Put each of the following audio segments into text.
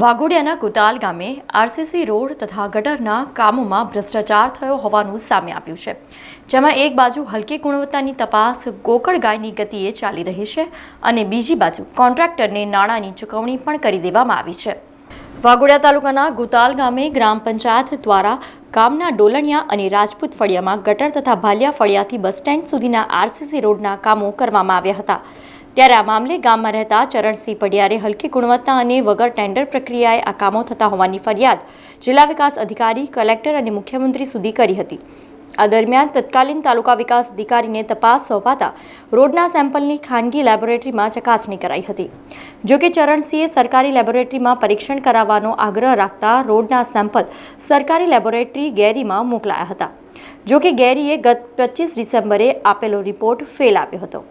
વાઘોડિયાના કુતાલ ગામે RCC road તથા ગટરના કામોમાં ભ્રષ્ટાચાર થયો હોવાનું સામે આવ્યું છે. જેમાં એક બાજુ હલકી ગુણવત્તાની તપાસ, ગોકળ ગાયની ગતિએ ચાલી રહી છે અને બીજી બાજુ કોન્ટ્રાક્ટરને નાણાંની ચૂકવણી પણ કરી દેવામાં આવી છે. વાઘોડિયા તાલુકાના ગુતાલ ગામે ગ્રામ પંચાયત દ્વારા ગામના ડોલણિયા અને રાજપૂત ફળિયામાં ગટર તથા ભાલિયા ફળિયાથી બસ સ્ટેન્ડ સુધીના આરસીસી રોડના કામો કરવામાં આવ્યા હતા. ત્યારે આ મામલે ગામમાં રહેતા ચરણસિંહ પડિયારે હલકી ગુણવત્તા અને વગર ટેન્ડર પ્રક્રિયાએ આ કામો થતા હોવાની ફરિયાદ જિલ્લા વિકાસ અધિકારી, કલેક્ટર અને મુખ્યમંત્રી સુધી કરી હતી. આ દરમિયાન તત્કાલીન તાલુકા વિકાસ અધિકારીને તપાસ સોંપાતા રોડના સેમ્પલની ખાનગી લેબોરેટરીમાં ચકાસણી કરાઈ હતી. જો કે ચરણસિંહે સરકારી લેબોરેટરીમાં પરીક્ષણ કરાવવાનો આગ્રહ રાખતા રોડના સેમ્પલ સરકારી લેબોરેટરી ગેરીમાં મોકલાયા હતા. જો કે ગેરીએ ગત પચીસ ડિસેમ્બરે આપેલો રિપોર્ટ ફેલ આવ્યો હતો.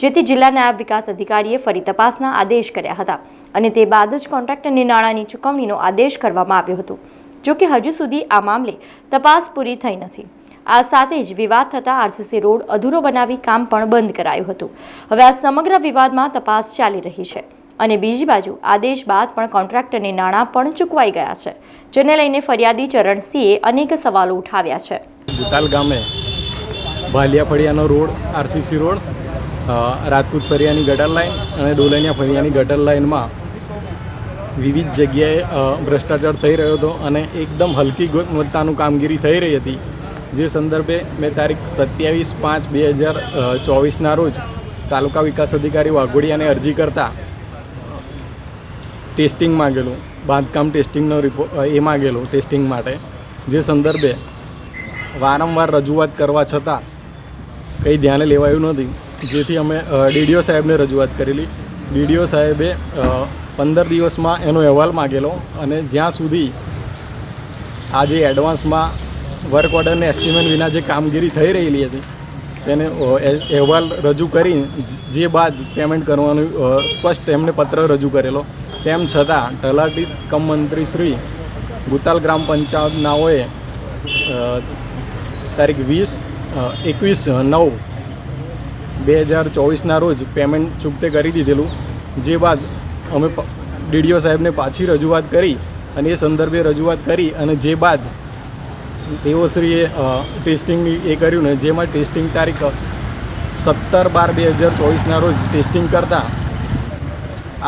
જેથી જિલ્લા નાયબ વિકાસ અધિકારીએ ફરી તપાસના આદેશ કર્યા હતા અને તે બાદ જ કોન્ટ્રાક્ટરને નાણાંની ચૂકવણીનો આદેશ કરવામાં આવ્યો હતો. જોકે હજુ સુધી આ મામલે તપાસ પૂરી થઈ નથી. આ સાથે જ વિવાદ થતાં આરસીસી રોડ અધૂરો બનાવી કામ પણ બંધ કરાયું હતું. હવે આ સમગ્ર વિવાદમાં તપાસ ચાલી રહી છે અને બીજી બાજુ આદેશ બાદ પણ કોન્ટ્રાક્ટરને નાણાં પણ ચૂકવાઈ ગયા છે, જેને લઈને ફરિયાદી ચરણસિંહે અનેક સવાલો ઉઠાવ્યા છે. ગામે ભાલિયા ફળિયાનો રોડ, આરસીસી રોડ રાજપૂત ફરિયાની ગટર લાઇન અને ડોલનિયા ફરિયાની ગટર લાઇનમાં વિવિધ જગ્યાએ ભ્રષ્ટાચાર થઈ રહ્યો હતો અને એકદમ હલકી ગુણવત્તાનું કામગીરી થઈ રહી હતી. જે સંદર્ભે મેં તારીખ સત્યાવીસ પાંચ બે હજાર ચોવીસના રોજ તાલુકા વિકાસ અધિકારી વાઘોડિયાને અરજી કરતા ટેસ્ટિંગ માગેલું, બાંધકામ ટેસ્ટિંગનો રિપોર્ટ એ માગેલું ટેસ્ટિંગ માટે. જે સંદર્ભે વારંવાર રજૂઆત કરવા છતાં કંઈ ધ્યાને લેવાયું નથી જેથી અમે ડીડીઓ સાહેબને રજૂઆત કરેલી. ડીડીઓ સાહેબે પંદર દિવસમાં એનો અહેવાલ માગેલો અને જ્યાં સુધી આજે એડવાન્સમાં વર્ક ઓર્ડરને એસ્ટિમેટ વિના જે કામગીરી થઈ રહેલી હતી, તેને અહેવાલ રજૂ કરી, જે બાદ પેમેન્ટ કરવાનું સ્પષ્ટ એમને પત્ર રજૂ કરેલો. તેમ છતાં તલાટી કમ મંત્રી શ્રી ગુતાલ ગ્રામ પંચાયતનાઓએ તારીખ વીસ એકવીસ, નવ બે હજાર ચોવીસના રોજ પેમેન્ટ ચૂકતે કરી દીધેલું. જે બાદ અમે ડીડીઓ સાહેબને પાછી રજૂઆત કરી અને એ સંદર્ભે રજૂઆત કરી અને જે બાદ તેઓશ્રીએ ટેસ્ટિંગ એ કર્યું ને જેમાં ટેસ્ટિંગ તારીખ સત્તર બાર બે હજાર ચોવીસના રોજ ટેસ્ટિંગ કરતાં,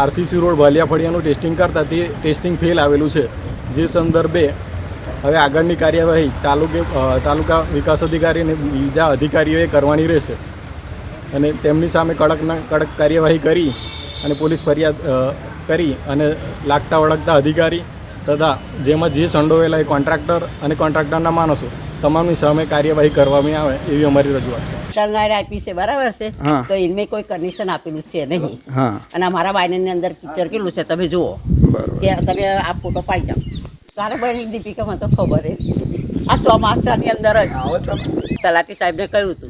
આરસીસી રોડ ભાલિયા ફળિયાનું ટેસ્ટિંગ કરતાં તે ટેસ્ટિંગ ફેલ આવેલું છે. જે સંદર્ભે હવે આગળની કાર્યવાહી તાલુકે તાલુકા વિકાસ અધિકારી અને બીજા અધિકારીઓએ કરવાની રહેશે. અને તેમની સામે કડકના કડક કાર્યવાહી કરી અને પોલીસ ફરિયાદ કરી અને લાગતા વળગતા અધિકારી તથા જેમાં જે સંડોવેલા એ કોન્ટ્રાક્ટર અને કોન્ટ્રાક્ટરના માણસો તમામની સામે કાર્યવાહી કરવામાં આવે એવી અમારી રજૂઆત છે. ટંગાર આપી છે બરાબર છે. તો એમને કોઈ કન્ડિશન આપેલું છે નહીં. અને અમારા બાયની અંદર પિક્ચર કેટલું છે તમે જુઓ. કે તમે આ ફોટો પાડી જાઓ. તારે બની દીપિકામાં તો ખબર છે આ ચોમાસાની અંદર જ તલાટી સાહેબને કહ્યું હતું.